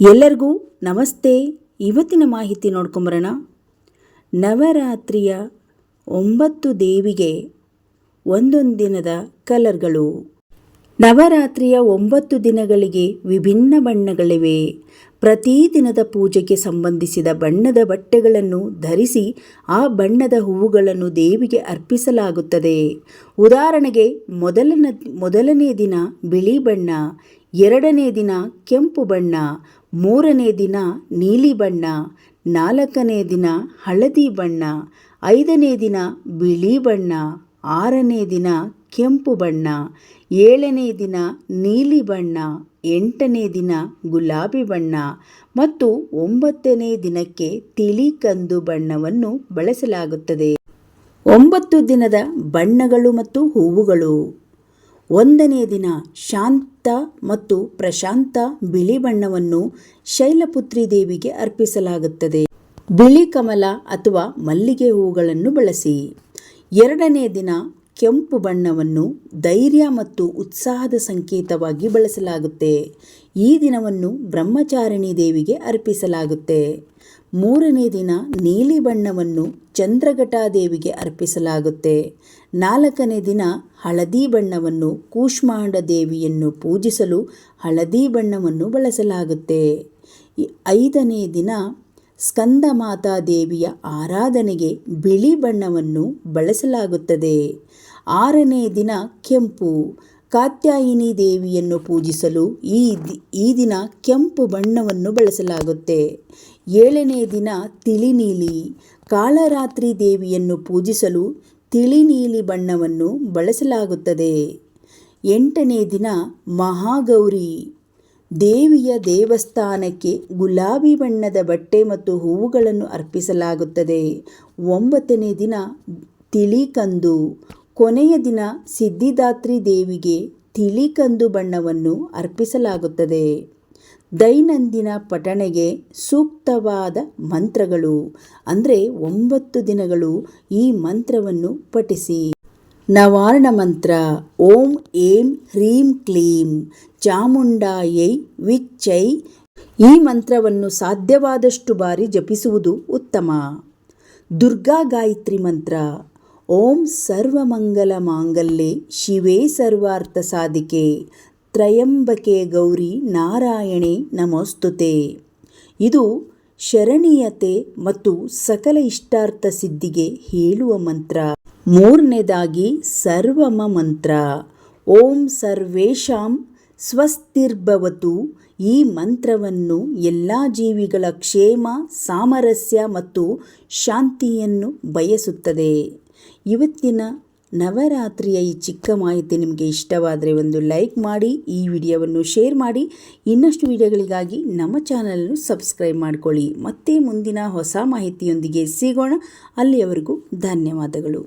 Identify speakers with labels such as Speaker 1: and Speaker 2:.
Speaker 1: ಎಲ್ಲರಿಗೂ ನಮಸ್ತೆ. ಇವತ್ತಿನ ಮಾಹಿತಿ ನೋಡ್ಕೊಂಬರೋಣ. ನವರಾತ್ರಿಯ ಒಂಬತ್ತು ದೇವಿಗೆ ಒಂದೊಂದು ದಿನದ ಕಲರ್ಗಳು. ನವರಾತ್ರಿಯ ಒಂಬತ್ತು ದಿನಗಳಿಗೆ ವಿಭಿನ್ನ ಬಣ್ಣಗಳಿವೆ. ಪ್ರತಿ ದಿನದ ಪೂಜೆಗೆ ಸಂಬಂಧಿಸಿದ ಬಣ್ಣದ ಬಟ್ಟೆಗಳನ್ನು ಧರಿಸಿ ಆ ಬಣ್ಣದ ಹೂವುಗಳನ್ನು ದೇವಿಗೆ ಅರ್ಪಿಸಲಾಗುತ್ತದೆ. ಉದಾಹರಣೆಗೆ, ಮೊದಲನ, ಮೊದಲನೇ ದಿನ ಬಿಳಿ ಬಣ್ಣ, ಎರಡನೇ ದಿನ ಕೆಂಪು ಬಣ್ಣ ಮೂರನೇ ದಿನ ನೀಲಿ ಬಣ್ಣ, ನಾಲ್ಕನೇ ದಿನ ಹಳದಿ ಬಣ್ಣ, ಐದನೇ ದಿನ ಬಿಳಿ ಬಣ್ಣ, ಆರನೇ ದಿನ ಕೆಂಪು ಬಣ್ಣ, ಏಳನೇ ದಿನ ನೀಲಿ ಬಣ್ಣ, ಎಂಟನೇ ದಿನ ಗುಲಾಬಿ ಬಣ್ಣ ಮತ್ತು ಒಂಬತ್ತನೇ ದಿನಕ್ಕೆ ತಿಳಿ ಕಂದು ಬಣ್ಣವನ್ನು ಬಳಸಲಾಗುತ್ತದೆ. ಒಂಬತ್ತು ದಿನದ ಬಣ್ಣಗಳು ಮತ್ತು ಹೂವುಗಳು. ಒಂದನೇ ದಿನ ಶಾಂತ ಮತ್ತು ಪ್ರಶಾಂತ ಬಿಳಿ ಬಣ್ಣವನ್ನು ಶೈಲಪುತ್ರಿ ದೇವಿಗೆ ಅರ್ಪಿಸಲಾಗುತ್ತದೆ. ಬಿಳಿ ಕಮಲ ಅಥವಾ ಮಲ್ಲಿಗೆ ಹೂಗಳನ್ನು ಬಳಸಿ. ಎರಡನೇ ದಿನ ಕೆಂಪು ಬಣ್ಣವನ್ನು ಧೈರ್ಯ ಮತ್ತು ಉತ್ಸಾಹದ ಸಂಕೇತವಾಗಿ ಬಳಸಲಾಗುತ್ತೆ. ಈ ದಿನವನ್ನು ಬ್ರಹ್ಮಚಾರಿಣಿ ದೇವಿಗೆ ಅರ್ಪಿಸಲಾಗುತ್ತೆ. ಮೂರನೇ ದಿನ ನೀಲಿ ಬಣ್ಣವನ್ನು ಚಂದ್ರಘಟಾದೇವಿಗೆ ಅರ್ಪಿಸಲಾಗುತ್ತೆ. ನಾಲ್ಕನೇ ದಿನ ಹಳದಿ ಬಣ್ಣವನ್ನು ಕೂಷ್ಮಾಂಡ ದೇವಿಯನ್ನು ಪೂಜಿಸಲು ಹಳದಿ ಬಣ್ಣವನ್ನು ಬಳಸಲಾಗುತ್ತೆ. ಐದನೇ ದಿನ ಸ್ಕಂದಮಾತಾ ದೇವಿಯ ಆರಾಧನೆಗೆ ಬಿಳಿ ಬಣ್ಣವನ್ನು ಬಳಸಲಾಗುತ್ತದೆ. ಆರನೇ ದಿನ ಕೆಂಪು. ಕಾತ್ಯಾಯಿನಿ ದೇವಿಯನ್ನು ಪೂಜಿಸಲು ಈ ಈ ದಿನ ಕೆಂಪು ಬಣ್ಣವನ್ನು ಬಳಸಲಾಗುತ್ತೆ. ಏಳನೇ ದಿನ ತಿಳಿನೀಲಿ. ಕಾಳರಾತ್ರಿ ದೇವಿಯನ್ನು ಪೂಜಿಸಲು ತಿಳಿನೀಲಿ ಬಣ್ಣವನ್ನು ಬಳಸಲಾಗುತ್ತದೆ. ಎಂಟನೇ ದಿನ ಮಹಾಗೌರಿ. ದೇವಿಯ ದೇವಸ್ಥಾನಕ್ಕೆ ಗುಲಾಬಿ ಬಣ್ಣದ ಬಟ್ಟೆ ಮತ್ತು ಹೂವುಗಳನ್ನು ಅರ್ಪಿಸಲಾಗುತ್ತದೆ. ಒಂಬತ್ತನೇ ದಿನ ತಿಳಿಕಂದು ಕೊನೆಯ ದಿನ ಸಿದ್ಧಿದಾತ್ರಿ ದೇವಿಗೆ ತಿಳಿಕಂದು ಬಣ್ಣವನ್ನು ಅರ್ಪಿಸಲಾಗುತ್ತದೆ. ದೈನಂದಿನ ಪಠಣೆಗೆ ಸೂಕ್ತವಾದ ಮಂತ್ರಗಳು. ಅಂದರೆ ಒಂಬತ್ತು ದಿನಗಳು ಈ ಮಂತ್ರವನ್ನು ಪಠಿಸಿ. ನವಾರ್ಣ ಮಂತ್ರ ಓಂ ಏಂ ಹ್ರೀಂ ಕ್ಲೀಂ, ಚಾಮುಂಡಾಯೈ ವಿಚ್ಚೈ, ಈ ಮಂತ್ರವನ್ನು ಸಾಧ್ಯವಾದಷ್ಟು ಬಾರಿ ಜಪಿಸುವುದು ಉತ್ತಮ. ದುರ್ಗಾ ಗಾಯತ್ರಿ ಮಂತ್ರ, ಓಂ ಸರ್ವಮಂಗಲ ಮಾಂಗಲ್ಯೆ, ಶಿವೇ ಸರ್ವಾರ್ಥ ಸಾಧಿಕೆ, ತ್ರಯಂಬಕೆ ಗೌರಿ ನಾರಾಯಣೆ ನಮೋಸ್ತುತೆ. ಇದು ಶರಣೀಯತೆ ಮತ್ತು ಸಕಲ ಇಷ್ಟಾರ್ಥ ಸಿದ್ಧಿಗೆ ಹೇಳುವ ಮಂತ್ರ. ಮೂರನೇದಾಗಿ ಸರ್ವಮ ಮಂತ್ರ. ಓಂ ಸರ್ವೇಶಾಂ ಸ್ವಸ್ತಿರ್ಭವತು. ಈ ಮಂತ್ರವನ್ನು ಎಲ್ಲ ಜೀವಿಗಳ ಕ್ಷೇಮ, ಸಾಮರಸ್ಯ ಮತ್ತು ಶಾಂತಿಯನ್ನು ಬಯಸುತ್ತದೆ. ಇವತ್ತಿನ ನವರಾತ್ರಿಯ ಈ ಚಿಕ್ಕ ಮಾಹಿತಿ ನಿಮಗೆ ಇಷ್ಟವಾದರೆ ಒಂದು ಲೈಕ್ ಮಾಡಿ, ಈ ವಿಡಿಯೋವನ್ನು ಶೇರ್ ಮಾಡಿ. ಇನ್ನಷ್ಟು ವಿಡಿಯೋಗಳಿಗಾಗಿ ನಮ್ಮ ಚಾನಲನ್ನು ಸಬ್ಸ್ಕ್ರೈಬ್ ಮಾಡಿಕೊಳ್ಳಿ. ಮತ್ತೆ ಮುಂದಿನ ಹೊಸ ಮಾಹಿತಿಯೊಂದಿಗೆ ಸಿಗೋಣ. ಅಲ್ಲಿಯವರೆಗೂ ಧನ್ಯವಾದಗಳು.